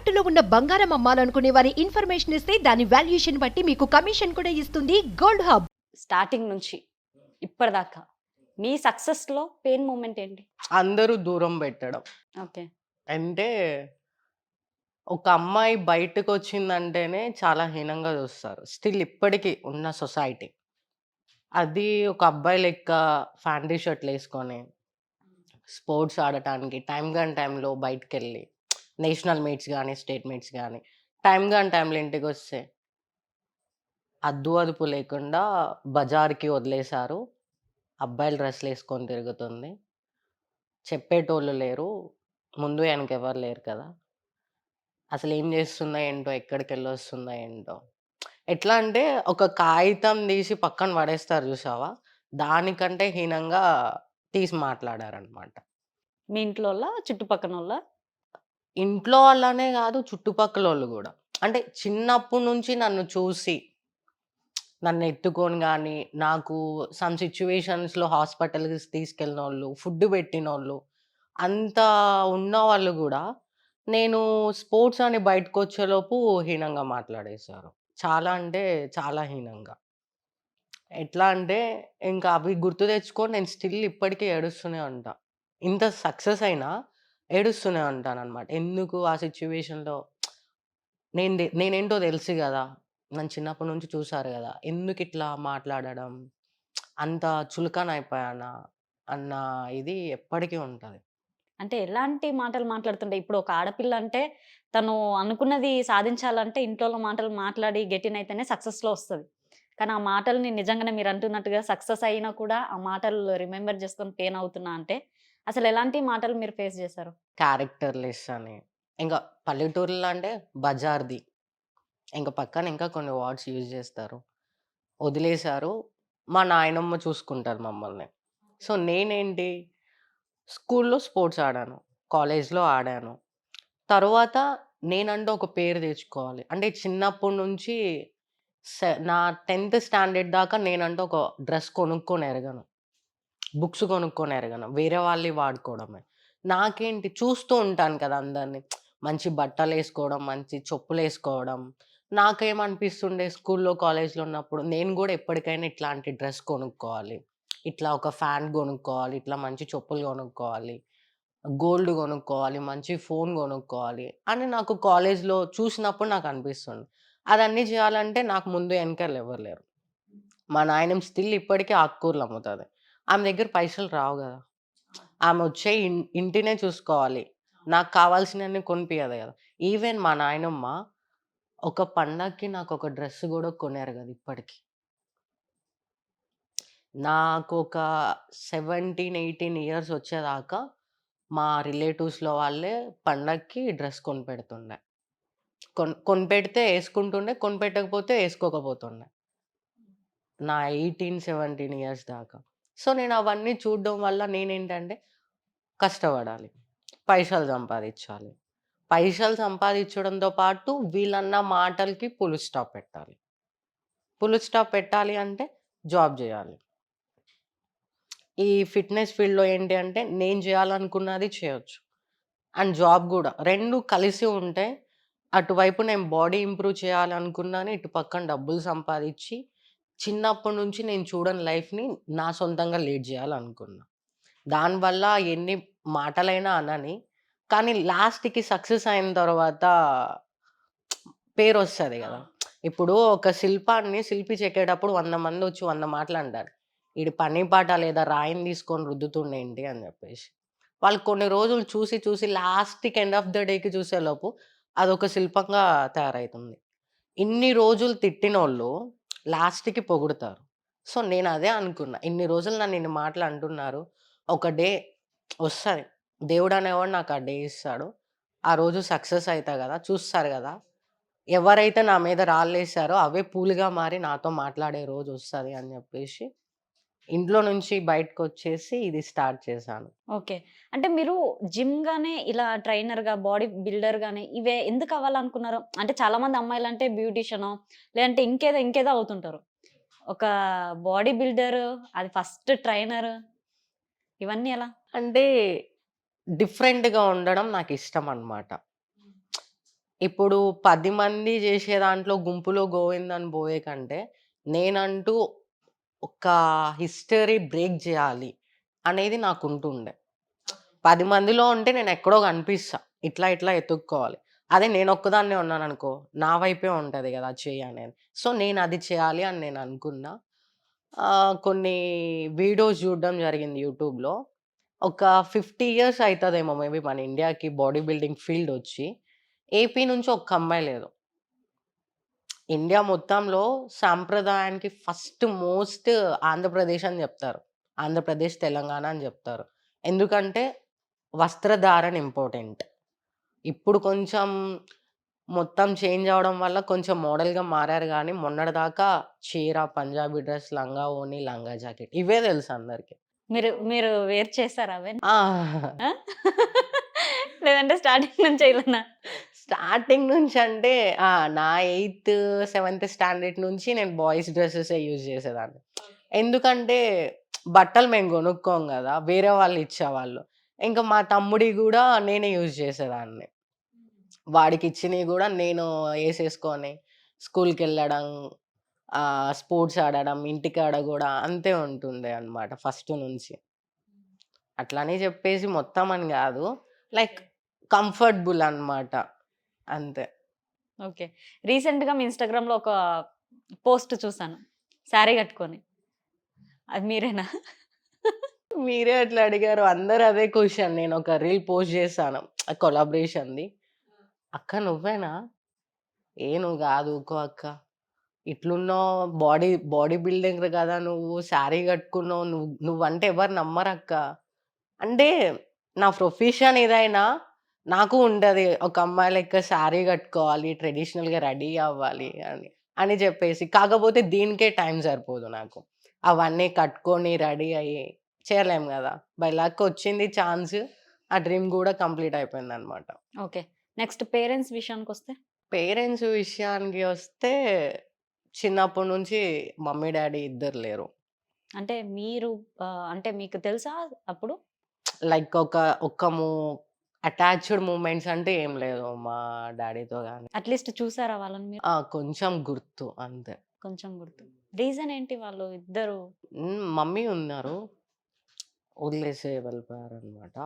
తాకట్టులో ఉన్న బంగారం అమ్మాలనుకునే వారి ఇన్ఫర్మేషన్ ఇస్తే దాని వాల్యుయేషన్ బట్టి మీకు కమిషన్ కూడా ఇస్తుంది గోల్డ్ హబ్. స్టార్టింగ్ నుంచి ఇప్పటిదాకా మీ సక్సెస్లో పెయిన్ మూమెంట్ ఏంటి? అందరూ దూరం పెట్టడం. ఓకే. అంటే ఒక అమ్మాయి బయటకు వచ్చిందంటేనే చాలా హీనంగా చూస్తారు. స్టిల్ ఇప్పటికీ ఉన్న సొసైటీ అది ఒక అబ్బాయి లెక్క ఫ్యాంటీ షర్ట్లు వేసుకొని స్పోర్ట్స్ ఆడటానికి టైం కాని టైంలో బయటకు వెళ్ళి నేషనల్ మీట్స్ కానీ స్టేట్ మీట్స్ కానీ టైం కాని టైంలో ఇంటికి వస్తే అద్దు అదుపు లేకుండా బజార్కి వదిలేశారు. అబ్బాయిలు డ్రెస్లు వేసుకొని తిరుగుతుంది. చెప్పేటోళ్ళు లేరు. ముందు వెనక ఎవరు లేరు కదా. అసలు ఏం చేస్తుందా ఏంటో ఎక్కడికి వెళ్ళొస్తుందా ఏంటో. ఎట్లా అంటే ఒక కాగితం తీసి పక్కన పడేస్తారు చూసావా దానికంటే హీనంగా తీసి మాట్లాడారనమాట మీ ఇంట్లో చుట్టుపక్కన వాళ్ళ ఇంట్లో వాళ్ళనే కాదు చుట్టుపక్కల వాళ్ళు కూడా. అంటే చిన్నప్పటి నుంచి నన్ను చూసి నన్ను ఎత్తుకొని కానీ నాకు సమ్ సిచ్యువేషన్స్లో హాస్పిటల్కి తీసుకెళ్ళిన వాళ్ళు ఫుడ్ పెట్టిన వాళ్ళు అంత ఉన్న వాళ్ళు కూడా నేను స్పోర్ట్స్ అని బయటకు వచ్చేలోపు హీనంగా మాట్లాడేశారు. చాలా అంటే చాలా హీనంగా. ఎట్లా అంటే ఇంకా అవి గుర్తు తెచ్చుకొని నేను స్టిల్ ఇప్పటికీ ఏడుస్తూనే ఉంటా. ఇంత సక్సెస్ అయినా ఏడుస్తూనే ఉంటాను అనమాట ఎందుకు ఆ సిచ్యువేషన్లో? నేను నేనేంటో తెలుసు కదా! నన్ను చిన్నప్పటి నుంచి చూసారు కదా! ఎందుకు ఇట్లా మాట్లాడడం? అంత చులకన అయిపోయానా అన్న ఇది ఎప్పటికీ ఉంటుంది. అంటే ఎలాంటి మాటలు మాట్లాడుతుంటే ఇప్పుడు ఒక ఆడపిల్ల అంటే తను అనుకున్నది సాధించాలంటే ఇంట్లో మాటలు మాట్లాడి గెటిన్ అయితేనే సక్సెస్లో వస్తుంది. కానీ ఆ మాటల్ని నిజంగానే మీరు అంటున్నట్టుగా సక్సెస్ అయినా కూడా ఆ మాటలు రిమెంబర్ చేసుకొని పెయిన్ అవుతున్నా అంటే అసలు ఎలాంటి మాటలు మీరు ఫేస్ చేశారు? క్యారెక్టర్ లెస్ అని. ఇంకా పల్లెటూరులో అంటే బజార్ది. ఇంకా పక్కన ఇంకా కొన్ని వర్డ్స్ యూజ్ చేస్తారు. వదిలేశారు. మా నాయనమ్మ చూసుకుంటారు మమ్మల్ని. సో నేనేంటి? స్కూల్లో స్పోర్ట్స్ ఆడాను. కాలేజ్లో ఆడాను. తర్వాత నేనంటూ ఒక పేరు తెచ్చుకోవాలి. అంటే చిన్నప్పటి నుంచి సె- నా టెన్త్ స్టాండర్డ్ దాకా నేనంటే ఒక డ్రెస్ కొనుక్కొని ఎరగను. బుక్స్ కొనుక్కొని ఎరగను వేరే వాళ్ళు వాడుకోవడమే. నాకేంటి చూస్తూ ఉంటాను కదా అందరిని. మంచి బట్టలు వేసుకోవడం మంచి చెప్పులు వేసుకోవడం నాకేమనిపిస్తుండే స్కూల్లో కాలేజ్లో ఉన్నప్పుడు నేను కూడా ఎప్పటికైనా ఇట్లాంటి డ్రెస్ కొనుక్కోవాలి. ఇట్లా ఒక ఫ్యాన్ కొనుక్కోవాలి ఇట్లా మంచి చెప్పులు కొనుక్కోవాలి గోల్డ్ కొనుక్కోవాలి మంచి ఫోన్ కొనుక్కోవాలి అని నాకు కాలేజ్లో చూసినప్పుడు నాకు అనిపిస్తుంది అదన్నీ చేయాలంటే నాకు ముందు వెనకాల ఎవరు లేరు. మా నాయనం స్టిల్ ఇప్పటికీ ఆకుకూరలు అమ్ముతుంది. ఆమె దగ్గర పైసలు రావు కదా ఆమె వచ్చే ఇంటినే చూసుకోవాలి. నాకు కావాల్సినవన్నీ కొనిపించదు కదా ఈవెన్ మా నాయనమ్మ ఒక పండగకి నాకు ఒక డ్రెస్ కూడా కొనారు కదా ఇప్పటికి. నాకు ఒక సెవెంటీన్ ఎయిటీన్ ఇయర్స్ వచ్చేదాకా మా రిలేటివ్స్లో వాళ్ళే పండగకి డ్రెస్ కొనిపెడుతుండే. కొన్ కొనిపెడితే వేసుకుంటుండే కొనిపెట్టకపోతే వేసుకోకపోతుండే నా ఎయిటీన్ సెవెంటీన్ ఇయర్స్ దాకా. సో నేను అవన్నీ చూడడం వల్ల నేనేంటంటే కష్టపడాలి. పైసలు సంపాదించాలి. పైసలు సంపాదించడంతో పాటు వీళ్ళన్న మాటలకి పులు స్టాప్ పెట్టాలి. పులు స్టాప్ పెట్టాలి అంటే జాబ్ చేయాలి. ఈ ఫిట్నెస్ ఫీల్డ్లో ఏంటి అంటే నేను చేయాలనుకున్నది చేయొచ్చు. అండ్ జాబ్ కూడా. రెండు కలిసి ఉంటే అటువైపు నేను బాడీ ఇంప్రూవ్ చేయాలనుకున్నాను ఇటు పక్కన డబ్బులు సంపాదించి చిన్నప్పటి నుంచి నేను చూడని లైఫ్ని నా సొంతంగా లీడ్ చేయాలనుకున్నా. దానివల్ల ఎన్ని మాటలైనా అనని కానీ లాస్ట్కి సక్సెస్ అయిన తర్వాత పేరు వస్తుంది కదా! ఇప్పుడు ఒక శిల్పాన్ని శిల్పి చెక్కేటప్పుడు వంద మంది వచ్చి వంద మాటలు అంటారు ఈడు పని పాట లేదా రాయిని తీసుకొని రుద్దుతుండేంటి అని చెప్పేసి. వాళ్ళు కొన్ని రోజులు చూసి చూసి లాస్ట్కి ఎండ్ ఆఫ్ ద డేకి చూసేలోపు అదొక శిల్పంగా తయారవుతుంది ఇన్ని రోజులు తిట్టిన వాళ్ళు లాస్ట్కి పొగుడుతారు. సో నేను అదే అనుకున్నా. ఇన్ని రోజులు నన్ను ఇన్ని మాటలు అంటున్నారు. ఒక డే వస్తుంది. దేవుడు అనేవాడు నాకు ఆ డే ఇస్తాడు. ఆ రోజు సక్సెస్ అవుతా కదా చూస్తారు కదా. ఎవరైతే నా మీద రాళ్ళేసారో అవే పూలుగా మారి నాతో మాట్లాడే రోజు వస్తుంది అని చెప్పేసి ఇంట్లో నుంచి బయటకు వచ్చేసి ఇది స్టార్ట్ చేశాను. ఓకే. అంటే మీరు జిమ్ గానే ఇలా ట్రైనర్గా బాడీ బిల్డర్ గానే ఇవే ఎందుకు అవ్వాలనుకున్నారు? అంటే చాలా మంది అమ్మాయిలు అంటే బ్యూటిషియన్ లేదంటే ఇంకేదో ఇంకేదో అవుతుంటారు. ఒక బాడీ బిల్డర్ అది ఫస్ట్ ట్రైనర్ ఇవన్నీ ఎలా? అంటే డిఫరెంట్‌గా ఉండడం నాకిష్టం అన్నమాట. ఇప్పుడు 10 మంది జేసే దాంట్లో గుంపులో గోవిందని బోయే కంటే, నేనంటూ ఒక హిస్టరీ బ్రేక్ చేయాలి అనేది నాకు ఉంటుండే పది మందిలో ఉంటే నేను ఎక్కడో కనిపిస్తా ఇట్లా, ఇట్లా ఎత్తుక్కోవాలి అదే నేను ఒక్కదాన్నే ఉన్నాను అనుకో నా వైపే ఉంటుంది కదా చెయ్యి అనేది. సో, అది చేయాలి అని నేను అనుకున్నా కొన్ని వీడియోస్ చూడడం జరిగింది యూట్యూబ్‌లో. ఒక 50 ఇయర్స్ అవుతుందేమో మేబీ మన ఇండియాకి బాడీ బిల్డింగ్ ఫీల్డ్ వచ్చి ఏపీ నుంచి ఒక అమ్మాయి లేదు. ఇండియా మొత్తంలో సాంప్రదాయానికి ఫస్ట్ మోస్ట్ ఆంధ్రప్రదేశ్ అని జెప్తారు. ఆంధ్రప్రదేశ్, తెలంగాణ అని జెప్తారు. ఎందుకంటే వస్త్రధారణ ఇంపార్టెంట్. ఇప్పుడు కొంచెం మొత్తం చేంజ్ అవ్వడం వల్ల కొంచెం మోడల్‌గా మారారు గానీ, మొన్నటిదాకా చీర, పంజాబీ డ్రెస్, లంగా ఓణి, లంగా జాకెట్ ఇవే తెలుసు అందరికి. మీరు మీరు వేర్! ఆ? లేదంటే స్టార్టింగ్ నుంచే ఇలానా? స్టార్టింగ్ నుంచి అంటే! నా ఎయిత్, సెవెంత్ స్టాండర్డ్ నుంచి నేను బాయ్స్ డ్రెసెసే యూజ్ చేసేదాన్ని. ఎందుకంటే బట్టలు మేము గొనుక్కోం గదా! వేరే వాళ్ళు ఇచ్చేవాళ్ళు. ఇంక మా తమ్ముడియి గూడా నేనే యూజ్ చేసేదాన్ని. వాడికిచ్చినయి గూడా నేను ఏసేసుకొని స్కూల్‌కెళ్ళడం, ఆహ్, స్పోర్ట్స్ ఆడడం, ఇంటికాడ గూడా అంతే ఉంటుండే అన్నమాట ఫస్ట్ నుంచి. అట్లని జెప్పేసి మొత్తం అని గాదు. లైక్ కంఫర్టబుల్ అన్నమాట. అంతే. ఓకే. రీసెంట్‌గా మీ ఇన్‌స్టాగ్రామ్‌లో ఒక పోస్ట్ చూసాను. శారీ కట్టుకొని. అది మీరేనా? మీరే అట్లా అడిగారు. అందరూ అదే క్వెషన్. నేనొక రీల్ పోస్ట్ చేశాను. కొలాబరేషన్‌ది. "అక్క నువ్వేనా? ఏ నువ్వు గాదు. ఊకో అక్క. ఇట్లున్నావు బాడీ బాడీ బిల్డర్ గదా నువ్వు. శారీ కట్టుకున్నావు. నువ్వు నువ్వంటే ఎవరు నమ్మరక్క." అంటే నా ప్రొఫెషన్ ఏదైనా నాకు ఉంటది. ఒక అమ్మాయి లెక్క శారీ కట్టుకోవాలి, ట్రెడిషనల్‌గా రెడీ అవ్వాలి అని. అని జెప్పేసి. కాకపోతే దీనికే టైం సరిపోదు నాకు. అవన్నీ కట్టుకొని రెడీ అయ్యి చేయలేం గదా! బై లక్ వచ్చింది ఛాన్స్. ఆ డ్రీమ్ గూడా కంప్లీట్ అయిపోయిందన్నమాట. ఓకే. నెక్స్ట్ పేరెంట్స్ విషయానికొస్తే? పేరెంట్స్ విషయానికి వస్తే చిన్నప్పటి నుంచి మమ్మీ, డ్యాడీ ఇద్దరు లేరు. అంటే మీరు అంటే మీకు తెలుసా అప్పుడు? లైక్ ఒక ఒక మూ అటాచ్డ్ మూమెంట్స్ అంటే ఏం లేదు మా డ్యాడీతో గాని. అట్‌లీస్ట్ చూసారా వాళ్ళని మీరు? ఆ! కొంచెం గుర్తు అంతే. కొంచెం గుర్తు. రీజన్ ఏంటి వాళ్ళు ఇద్దరు. మమ్మీ ఉన్నారు. వదిలేసి వెళ్ళిపోయారన్నమాట.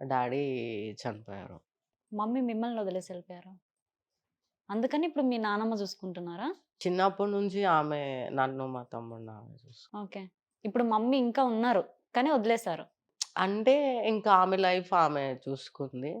డ్యాడీ చనిపోయారు. మమ్మీ మిమ్మల్ని వదిలేసి ఎళ్ళిపోయారా? అందుకని ఇప్పుడు మీ నానమ్మ చూసుకుంటున్నారా? చిన్నప్పటి నుంచి ఆమె నన్ను, మా ఆమె చూసుకు ఓకే. ఇప్పుడు మమ్మీ ఇంకా ఉన్నారు. కానీ వదిలేసారు. అంటే ఇంకా ఆమె లైఫ్ ఆమె చూసుకుంది.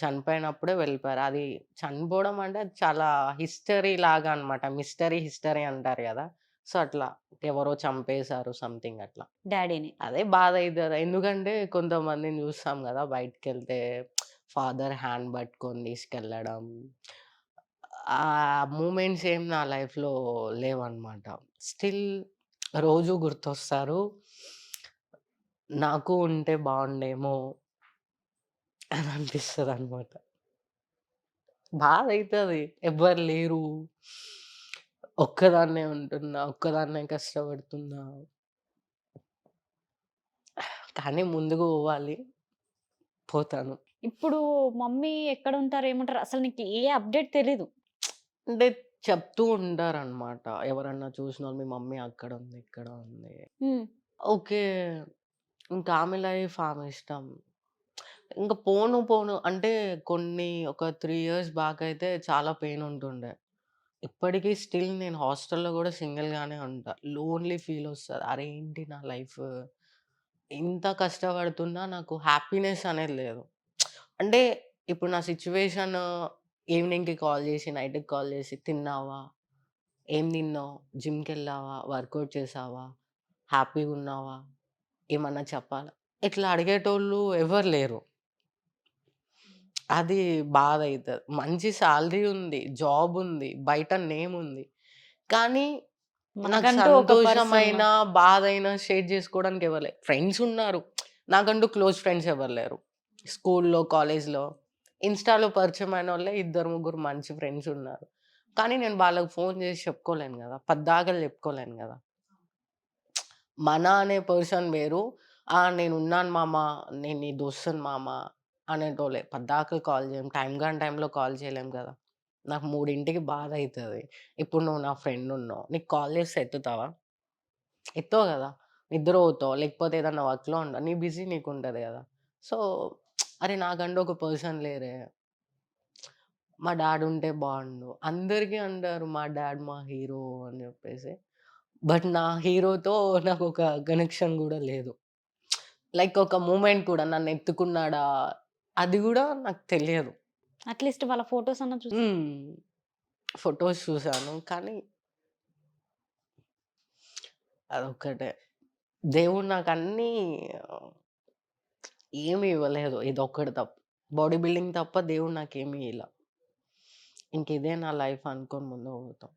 చనిపోయినప్పుడే వెళ్ళిపోయారు. అది చనిపోవడం అంటే అది చాలా హిస్టరీ లాగా అన్నమాట. మిస్టరీ హిస్టరీ అంటారు గదా! సో, అట్లా ఎవరో చంపేసారు సంథింగ్ అట్లా. డ్యాడీని. అదే బాధ అయితది. ఎందుకంటే కొంతమందిని చూస్తాం గదా! బయటికెళ్తే ఫాదర్ హ్యాండ్ పట్టుకొని తీసుకెళ్ళడం. ఆ మూమెంట్స్ ఏం నా లైఫ్‌లో లేవన్నమాట. స్టిల్ రోజు గుర్తొస్తారు. నాకు ఉంటే బావుండేమో అని అనిపిస్తదన్నమాట. బాధైతది. ఎవ్వరు లేరు. ఒక్కదాన్నే ఉంటున్నా. ఒక్కదాన్నే కష్టపడుతున్నా. కానీ ముందుకు పోవాలి. పోతాను. ఇప్పుడు మమ్మీ ఎక్కడుంటారు? ఏముంటారు? అసలు నీకు ఏ అప్‌డేట్ తెలీదు. అంటే చెప్తూ ఉంటారన్నమాట. ఎవరన్నా చూసినోళ్ళు మీ మమ్మీ అక్కడ ఉంది, ఇక్కడ ఉంది. ఓకే. ఇంకా ఆమె లైఫ్ ఆమె ఇష్టం. ఇంక పోను పోను అంటే కొన్ని ఒక 3 ఇయర్స్ బ్యాక్ అయితే చాలా పెయిన్ ఉంటుండే. ఇప్పటికి స్టిల్ నేను హాస్టల్‌లో గూడా సింగిల్‌గానే ఉంటా. లోన్‌లీ ఫీల్ ఒస్తది. అరే! ఏంటి నా లైఫ్ ఇంత కష్టపడుతున్నా నాకు హ్యాపీనెస్ అనేది లేదు. అంటే ఇప్పుడు నా సిట్యుయేషన్ ఈవినింగ్‌కి కాల్ చేసి, నైట్‌కి కాల్ చేసి తిన్నావా? ఏం తిన్నావు? జిమ్‌కెళ్ళావా? వర్కౌట్ చేశావా? హ్యాపీగున్నావా? ఏమన్నా చెప్పాలా? ఇట్లా అడిగేటోళ్ళు ఎవరు లేరు. అది బాధైతది. మంచి సాలరీ ఉంది. జాబ్ ఉంది. బయట నేమ్ ఉంది. కానీ నాకు సంతోషమైన, బాధైనా షేర్ చేసుకోవడానికి ఎవరు లేరు. ఫ్రెండ్స్ ఉన్నారు. నాకంటూ క్లోజ్ ఫ్రెండ్స్ ఎవరు లేరు. స్కూల్‌లో, కాలేజ్‌లో, ఇన్‌స్టాలో పరిచయమైనోళ్ళే ఇద్దరు, ముగ్గురు మంచి ఫ్రెండ్స్ ఉన్నారు. కానీ నేను వాళ్ళకి ఫోన్ చేసి చెప్పుకోలేను గదా! పద్దాకలు చెప్పుకోలేను గదా! మన అనే పర్సన్ వేరు. ఆ! నేనున్నాను మామ. నేను నీ దోస్తుని మామ. అనేటోలే పద్దాకలు కాల్ చేయం. టైం కానీ టైంలో కాల్ చేయలేం కదా! నాకు మూడింటికి బాధ అవుతుంది ఇప్పుడు నువ్వు నా ఫ్రెండ్ ఉన్నావు. నీకు కాల్ చేస్తే ఎత్తుతావా? ఎత్తవు కదా! నిద్ర పోతావు లేకపోతే ఏదన్నా వర్క్‌లో ఉండవు నీ బిజీ నీకు ఉంటుంది కదా! సో, అరే నాకంటూ ఒక పర్సన్ లేరే. మా డాడ్ ఉంటే బాగుండు అందరికీ అంటారు మా డాడ్ మా హీరో అని చెప్పేసి. బట్ నా హీరోతో నాకొక కనెక్షన్ గూడా లేదు. లైక్ ఒక మూమెంట్ కూడా నన్ను ఎత్తుకున్నాడా? అది గూడా నాకు తెలియదు. అట్‌లీస్ట్ వాళ్ళ ఫోటోస్ అన్నా చూసి. ఫోటోస్ చూసాను. కానీ అదొక్కటే. దేవుడు నాకన్నీ ఏమి ఇవ్వలేదు. ఇదొక్కటి తప్ప. బాడీ బిల్డింగ్ తప్ప దేవుడు నాకేమి ఇయ్యల. ఇంక ఇదే నా లైఫ్ అనుకోని ముందుకు పోతాం.